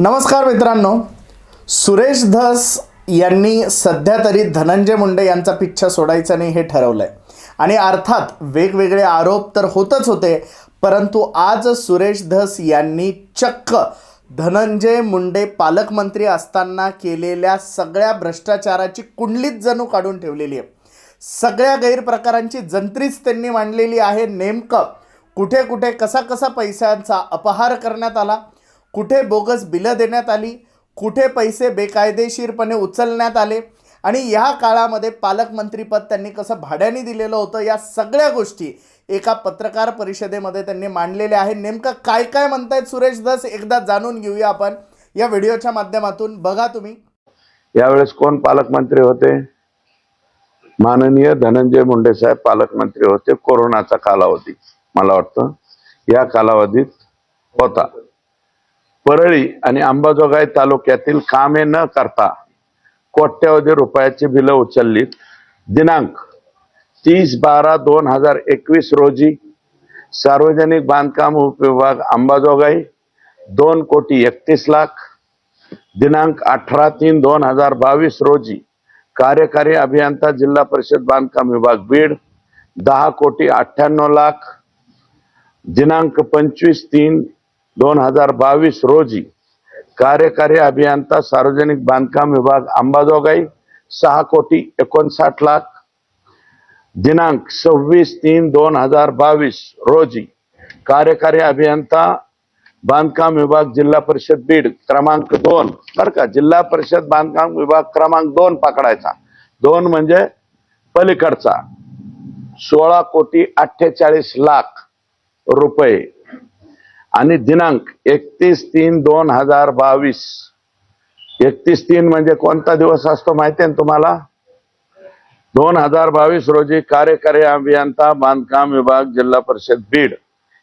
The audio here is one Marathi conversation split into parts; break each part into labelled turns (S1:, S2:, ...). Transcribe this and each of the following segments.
S1: नमस्कार मित्रांनो. सुरेश धस यांनी सध्या तरी धनंजय मुंडे यांचा पिच्छा सोडायचा नाही हे ठरवलं आहे आणि अर्थात वेगवेगळे आरोप तर होतच होते परंतु आज सुरेश धस यांनी चक्क धनंजय मुंडे पालकमंत्री असताना केलेल्या सगळ्या भ्रष्टाचाराची कुंडलीच जणू काढून ठेवलेली आहे. सगळ्या गैरप्रकारांची जंत्रीच त्यांनी मांडलेली आहे. नेमकं कुठे कुठे कसा कसा पैशांचा अपहार करण्यात आला कुठे बोगस बिलं देण्यात आली कुठे पैसे बेकायदेशीरपणे उचलण्यात आले आणि या काळामध्ये पालकमंत्रीपद त्यांनी कसं भाड्याने दिलेलं होतं या सगळ्या गोष्टी एका पत्रकार परिषदेमध्ये त्यांनी मांडलेल्या आहे नेमकं काय काय म्हणतायत सुरेश दस एकदा जाणून घेऊया आपण या व्हिडिओच्या माध्यमातून. बघा तुम्ही.
S2: यावेळेस कोण पालकमंत्री होते? माननीय धनंजय मुंडे साहेब पालकमंत्री होते कोरोनाचा कालावधी मला वाटतं. या कालावधीत होता. परळी आणि अंबाजोगाई तालुक्यातील कामे न करता कोट्यवधी रुपयाची बिलं उचलली दिनांक तीस बारा दोन हजार एकवीस रोजी सार्वजनिक बांधकाम विभाग अंबाजोगाई दोन कोटी एकतीस लाख. दिनांक अठरा तीन दोन हजार बावीस रोजी कार्यकारी अभियंता जिल्हा परिषद बांधकाम विभाग बीड दहा कोटी अठ्ठ्याण्णव लाख. दिनांक पंचवीस तीन दोन हजार बावीस रोजी कार्यकारी अभियंता सार्वजनिक बांधकाम विभाग अंबाजोगाई सहा कोटी एकोणसाठ लाख. दिनांक सव्वीस तीन दोन हजार बावीस रोजी कार्यकारी अभियंता बांधकाम विभाग जिल्हा परिषद बीड क्रमांक दोन. बरं का जिल्हा परिषद बांधकाम विभाग क्रमांक दोन पकडायचा. दोन म्हणजे पलीकडचा. सोळा कोटी अठ्ठेचाळीस लाख रुपये आणि दिनांक एकतीस तीन दोन हजार बावीस. एकतीस तीन म्हणजे कोणता दिवस असतो माहिती आहे ना तुम्हाला? दोन हजार बावीस रोजी कार्यकारी अभियंता बांधकाम विभाग जिल्हा परिषद बीड.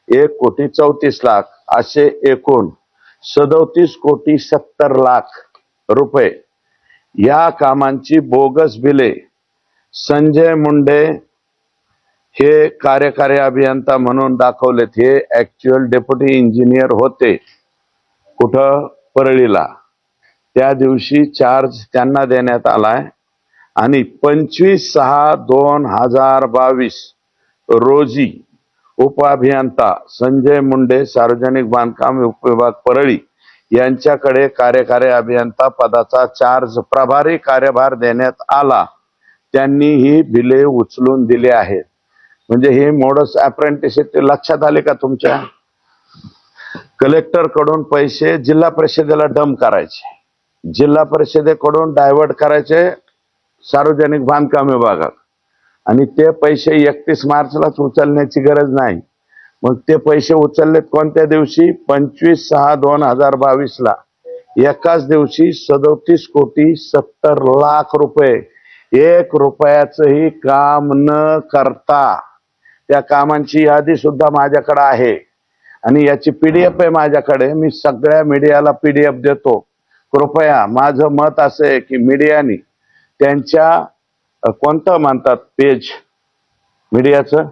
S2: एक कोटी चौतीस लाख असे एकूण सदोतीस कोटी सत्तर लाख रुपये. या कामांची बोगस बिले संजय मुंडे हे कार्यकारी अभियंता म्हणून दाखवलेत. हे ऍक्च्युअल डेप्युटी इंजिनियर होते. कुठं? परळीला. त्या दिवशी चार्ज त्यांना देण्यात आलाय. आणि पंचवीस सहा दोन हजार बावीस रोजी उपअभियंता संजय मुंडे सार्वजनिक बांधकाम उपविभाग परळी यांच्याकडे कार्यकारी अभियंता पदाचा चार्ज प्रभारी कार्यभार देण्यात आला. त्यांनी ही बिले उचलून दिली आहेत. म्हणजे हे मोडस अप्रेंटिसशिप लक्षात आले का तुमच्या? कलेक्टरकडून पैसे जिल्हा परिषदेला डम करायचे. जिल्हा परिषदेकडून डायव्हर्ट करायचे सार्वजनिक बांधकाम विभागात. आणि ते पैसे एकतीस मार्चलाच उचलण्याची गरज नाही. मग ते पैसे उचललेत कोणत्या दिवशी? पंचवीस सहा दोन हजार बावीस ला एकाच दिवशी सदोतीस कोटी सत्तर लाख रुपये. एक रुपयाचंही काम न करता त्या कामांची यादी सुद्धा माझ्याकडे आहे. आणि याची पीडीएफ आहे माझ्याकडे. मी सगळ्या मीडियाला पीडीएफ देतो. कृपया माझं मत असं आहे की मीडियानी त्यांच्या कोणतं म्हणतात पेज मीडियाचं?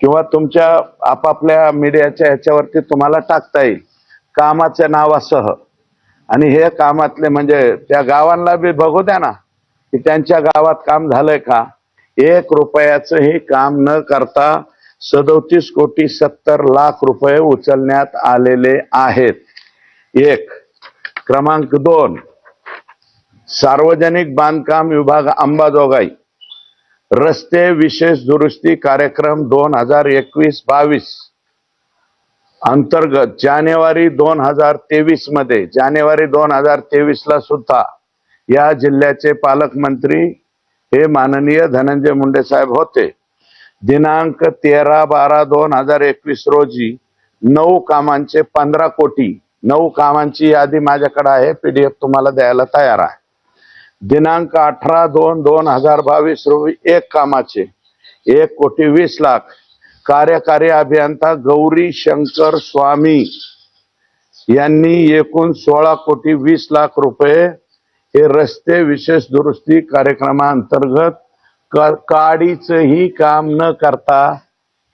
S2: किंवा तुमच्या आपापल्या मीडियाच्या ह्याच्यावरती तुम्हाला टाकता येईल. कामाच्या नावासह आणि हे कामातले म्हणजे त्या गावांना बी बघू द्या ना की त्यांच्या गावात काम झालंय का? एक रुपयाचंही काम न करता सदोतीस कोटी सत्तर लाख रुपये उचलण्यात आलेले आहेत. एक क्रमांक दोन सार्वजनिक बांधकाम विभाग अंबाजोगाई. रस्ते विशेष दुरुस्ती कार्यक्रम दोन हजार एकवीस बावीस अंतर्गत जानेवारी दोन हजार तेवीसमध्ये जानेवारी दोन हजार तेवीस ला सुद्धा या जिल्ह्याचे पालकमंत्री हे माननीय धनंजय मुंडे साहेब होते. दिनांक तेरा बारा दोन हजार एकवीस रोजी नऊ कामांचे पंधरा कोटी नऊ कामांची यादी माझ्याकडे आहे पीडीएफ तुम्हाला द्यायला तयार आहे. दिनांक अठरा दोन दोन हजार बावीस रोजी एक कामाचे एक कोटी वीस लाख कार्यकारी अभियंता गौरी शंकर स्वामी यांनी एकूण सोळा कोटी वीस लाख रुपये हे रस्ते विशेष दुरुस्ती कार्यक्रमाअंतर्गत क- काडीचंही काम न करता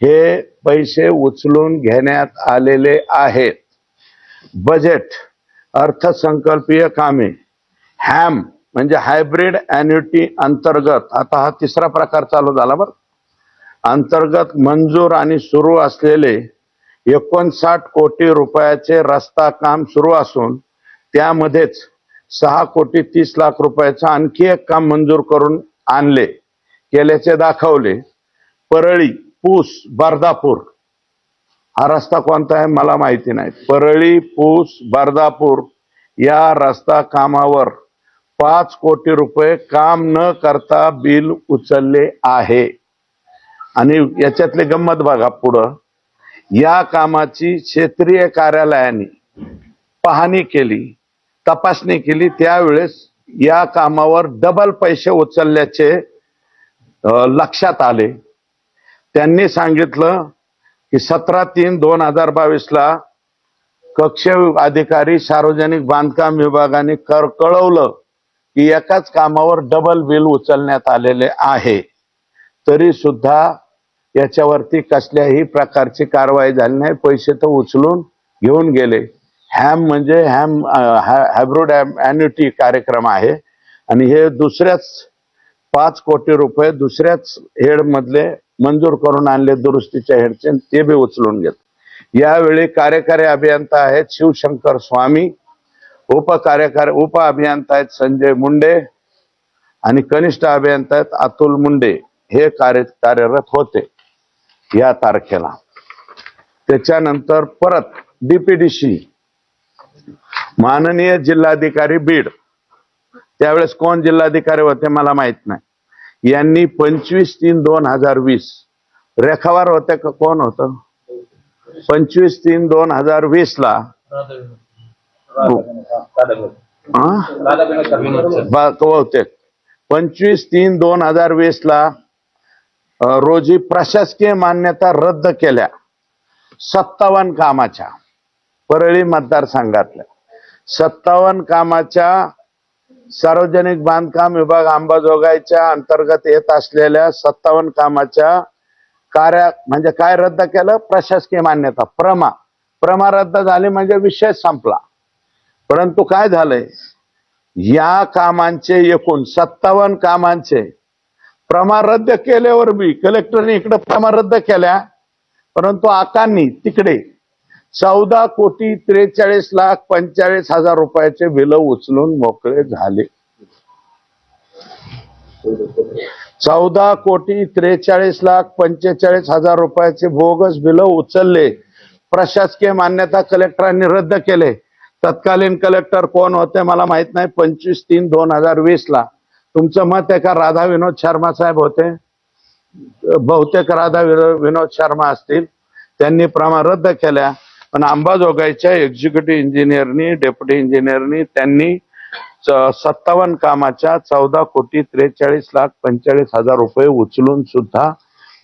S2: हे पैसे उचलून घेण्यात आलेले आहेत. बजेट अर्थसंकल्पीय कामे हॅम म्हणजे हायब्रिड अॅन्युटी अंतर्गत आता हा तिसरा प्रकार चालू झाला बरं. अंतर्गत मंजूर आणि सुरू असलेले एकोणसाठ कोटी रुपयाचे रस्ता काम सुरू असून त्यामध्येच सहा कोटी तीस लाख रुपयाचं आणखी एक काम मंजूर करून आणले. केल्याचे दाखवले. परळी पूस बर्दापूर. हा रस्ता कोणता आहे मला माहिती नाही. परळी पूस बर्दापूर या रस्ता कामावर पाच कोटी रुपये काम न करता बिल उचलले आहे. आणि याच्यातले गंमत बघा पुढं. या कामाची क्षेत्रीय कार्यालयाने पाहणी केली. तपासणी केली त्यावेळेस या कामावर डबल पैसे उचलल्याचे लक्षात आले. त्यांनी सांगितलं की सतरा तीन दोन हजार बावीसला कक्ष अधिकारी सार्वजनिक बांधकाम विभागाने कर कळवलं की एकाच कामावर डबल बिल उचलण्यात आलेले आहे. तरी सुद्धा याच्यावरती कसल्याही प्रकारची कारवाई झाली नाही. पैसे तर उचलून घेऊन गेले. हॅम म्हणजे हॅम हायब्रोड अॅन्युटी कार्यक्रम आहे. आणि हे दुसऱ्याच पाच कोटी रुपये दुसऱ्याच हेडमधले मंजूर करून आणले दुरुस्तीच्या हेडचे ते बी उचलून घेत. यावेळी कार्यकारी अभियंता आहेत शिवशंकर स्वामी उपकार्यकारी उप अभियंता आहेत संजय मुंडे आणि कनिष्ठ अभियंता आहेत अतुल मुंडे. हे कार्य कार्यरत होते या तारखेला. त्याच्यानंतर परत डीपीडीसी माननीय जिल्हाधिकारी बीड. त्यावेळेस कोण जिल्हाधिकारी होते मला माहीत नाही. यांनी पंचवीस तीन दोन हजार वीस. रेखावार होते का? कोण होत? पंचवीस तीन दोन हजार वीस ला. होते बहुतेक. पंचवीस तीन दोन हजार वीस ला रोजी प्रशासकीय मान्यता रद्द केल्या. सत्तावन्न कामाच्या. परळी मतदारसंघातल्या. सत्तावन्न कामाच्या सार्वजनिक बांधकाम विभाग अंबाजोगाईच्या अंतर्गत येत असलेल्या सत्तावन्न कामाच्या कार्य म्हणजे काय रद्द केलं? प्रशासकीय मान्यता प्रमा. प्रमा रद्द झाली म्हणजे विषय संपला. परंतु काय झालंय? या कामांचे एकूण सत्तावन्न कामांचे प्रमा रद्द केल्यावर बी कलेक्टरने इकडे प्रमा रद्द केल्या परंतु आकांनी तिकडे चौदा कोटी त्रेचाळीस लाख पंचेचाळीस हजार रुपयाचे बिल उचलून मोकळे झाले. चौदा कोटी त्रेचाळीस लाख पंचेचाळीस हजार रुपयाचे बोगस बिल उचलले. प्रशासकीय मान्यता कलेक्टरांनी रद्द केले. तत्कालीन कलेक्टर कोण होते मला माहीत नाही. पंचवीस तीन दोन हजार वीस ला. तुमचं मत आहे का राधा विनोद शर्मा साहेब होते? बहुतेक राधा विनोद शर्मा असतील. त्यांनी प्रमाण रद्द केल्या. पण अंबाजोगाईच्या एक्झिक्युटिव्ह इंजिनियरनी डेप्युटी इंजिनियरनी त्यांनी सत्तावन्न कामाच्या चौदा कोटी त्रेचाळीस लाख पंचेचाळीस हजार रुपये उचलून सुद्धा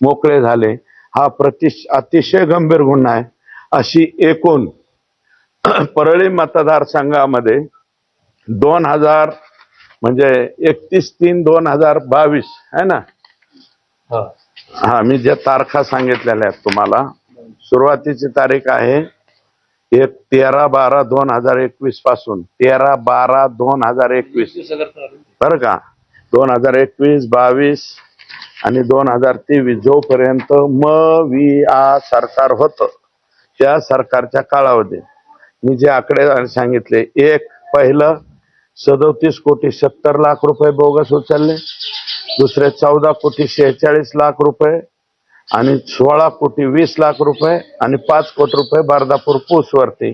S2: मोकळे झाले. हा प्रतिश अतिशय गंभीर गुन्हा आहे. अशी एकूण परळी मतदारसंघामध्ये दोन हजार म्हणजे एकतीस तीन दोन हजार बावीस है ना? हा मी ज्या तारखा सांगितलेल्या आहेत तुम्हाला सुरुवातीची तारीख आहे एक तेरा बारा दोन हजार एकवीसपासून तेरा बारा दोन हजार एकवीस. बरं का? दोन हजार एकवीस बावीस आणि दोन हजार तेवीस जोपर्यंत म वि आ सरकार होतं त्या सरकारच्या कालावधीत मी जे आकडे सांगितले एक पहिलं सदोतीस कोटी सत्तर लाख रुपये बोगस उचलले दुसरे चौदा कोटी शेहेचाळीस लाख रुपये आणि सोळा कोटी वीस लाख रुपये आणि पाच कोटी रुपये बारदापूर पूसवरती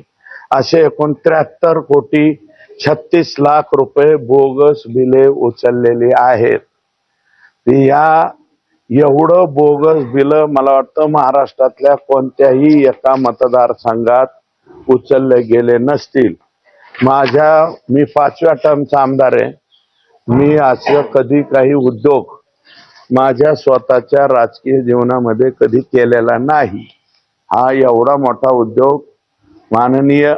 S2: असे एकूण त्र्याहत्तर कोटी छत्तीस लाख रुपये बोगस बिले उचललेली आहेत. या एवढं बोगस बिलं मला वाटतं महाराष्ट्रातल्या कोणत्याही एका मतदारसंघात उचलले गेले नसतील. माझ्या मी पाचव्या टर्मचा आमदार आहे. मी असं कधी काही उद्योग माझ्या स्वतःच्या राजकीय जीवनामध्ये कधी केलेला नाही. हा एवढा मोठा उद्योग माननीय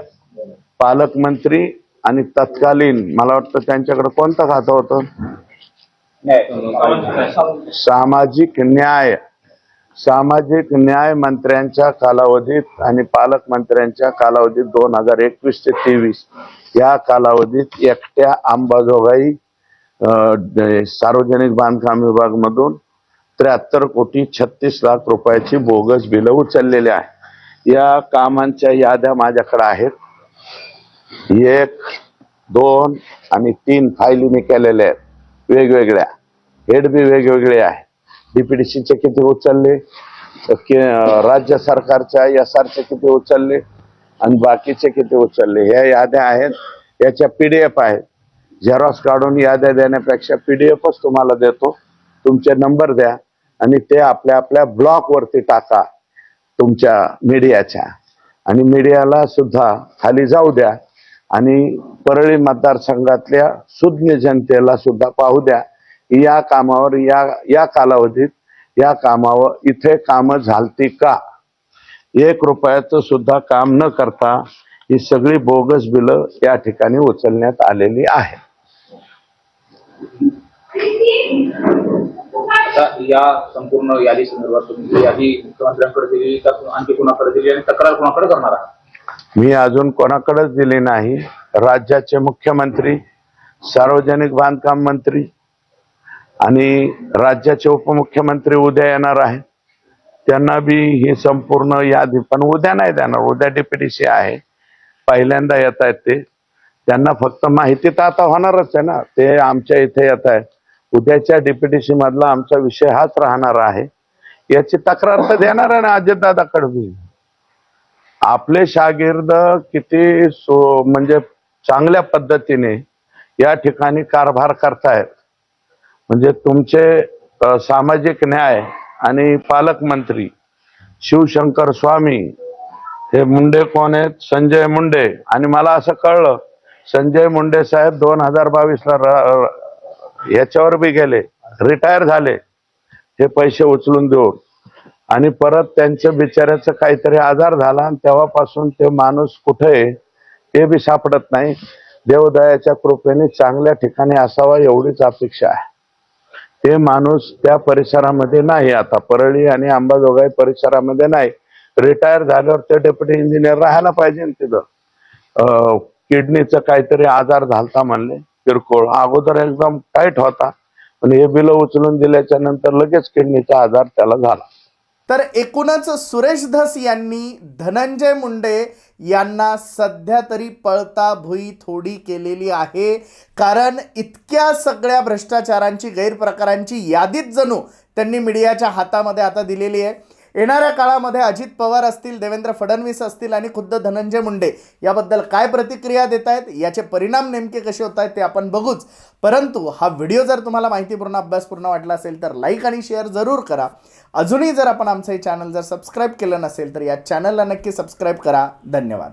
S2: पालकमंत्री आणि तत्कालीन मला वाटतं त्यांच्याकडे कोणतं खातं होतं? सामाजिक न्याय. सामाजिक न्याय मंत्र्यांच्या कालावधीत आणि पालकमंत्र्यांच्या कालावधीत दोन हजार एकवीस ते तेवीस या कालावधीत एकट्या अंबाजोगाई सार्वजनिक बांधकाम विभाग मधून त्र्याहत्तर कोटी छत्तीस लाख रुपयाची बोगस बिलं उचललेली आहे. या कामांच्या याद्या माझ्याकडे आहेत. एक दोन आणि तीन फायली मी केलेल्या आहेत. वेगवेगळ्या. हेड बी वेगवेगळे आहे. डीपीडीसीचे किती उचलले? राज्य सरकारच्या एस आरचे किती उचलले? आणि बाकीचे किती उचलले? ह्या याद्या आहेत. याच्या पीडीएफ आहेत. झेरॉक्स काढून याद्या देण्यापेक्षा पीडीएफच तुम्हाला देतो. तुमचे नंबर द्या आणि ते आपल्या आपल्या ब्लॉकवरती टाका तुमच्या मीडियाच्या आणि मीडियाला सुद्धा खाली जाऊ द्या आणि परळी मतदारसंघातल्या सुज्ञ जनतेला सुद्धा पाहू द्या या कामावर या या कालावधीत या कामावर इथे कामं झालती का? एक रुपयाचं सुद्धा काम न करता ही सगळी बोगस बिलं या ठिकाणी उचलण्यात आलेली आहे.
S3: या संपूर्ण यादी संदर्भात तुम्ही यादी मुख्यमंत्र्यांकडे दिली का आणखी कुणाकडे दिली आणि तक्रार कुणाकडे करणार आहात?
S2: मी अजून कोणाकडेच दिली नाही. राज्याचे मुख्यमंत्री सार्वजनिक बांधकाम मंत्री आणि राज्याचे उपमुख्यमंत्री उद्या येणार आहे त्यांना बी ही संपूर्ण यादी पण उद्या नाही देणार उद्या डीपीडीसी आहे. पहिल्यांदा येत आहेत ते. त्यांना फक्त माहिती तर आता होणारच आहे ना. ते आमच्या इथे येत आहेत. उद्याच्या डीपीडीसी मधला आमचा विषय हाच राहणार आहे. याची तक्रार तर देणार आहे ना अजितदादाकडे बी आपले शागिर्द किती सो म्हणजे चांगल्या पद्धतीने या ठिकाणी कारभार करतायत. म्हणजे तुमचे सामाजिक न्याय आणि पालकमंत्री शिवशंकर स्वामी हे मुंडे कोण आहेत? संजय मुंडे. आणि मला असं कळलं संजय मुंडे साहेब दोन हजार बावीसला याच्यावर बी गेले रिटायर झाले. हे पैसे उचलून देऊन. आणि परत त्यांच्या बिचाऱ्याचं काहीतरी आजार झाला आणि तेव्हापासून ते माणूस कुठे आहे ते बी सापडत नाही. देवदयाच्या कृपेने चांगल्या ठिकाणी असावा एवढीच अपेक्षा आहे. ते माणूस त्या परिसरामध्ये नाही आता. परळी आणि अंबाजोगाई परिसरामध्ये नाही. रिटायर झाल्यावर ते डेप्युटी इंजिनियर राहायला पाहिजे तिथं. किडनीचं काहीतरी आजार झालता म्हणले किरकोळ. अगोदर एकदम टाईट होता. पण हे बिल उचलून दिल्याच्या नंतर लगेच किडनीचा आजार त्याला झाला.
S1: तर एकूणच सुरेश धस यांनी धनंजय मुंडे यांना सध्या तरी पळता भुई थोडी केलेली आहे. कारण इतक्या सगळ्या भ्रष्टाचारांची गैरप्रकारांची यादीच जणू त्यांनी मीडियाच्या हातामध्ये आता दिलेली आहे. येणाऱ्या काळामध्ये अजित पवार असतील देवेंद्र फडणवीस असतील आणि खुद्द धनंजय मुंडे याबद्दल काय प्रतिक्रिया देत आहेत याचे परिणाम नेमके कसे होत आहेत ते आपण बघूच. परंतु हा व्हिडिओ जर तुम्हाला माहितीपूर्ण अभ्यासपूर्ण वाटला असेल तर लाईक आणि शेअर जरूर करा. अजूनही जर आपण आमचं हे चॅनल जर सबस्क्राईब केलं नसेल तर या चॅनलला नक्की सबस्क्राईब करा. धन्यवाद.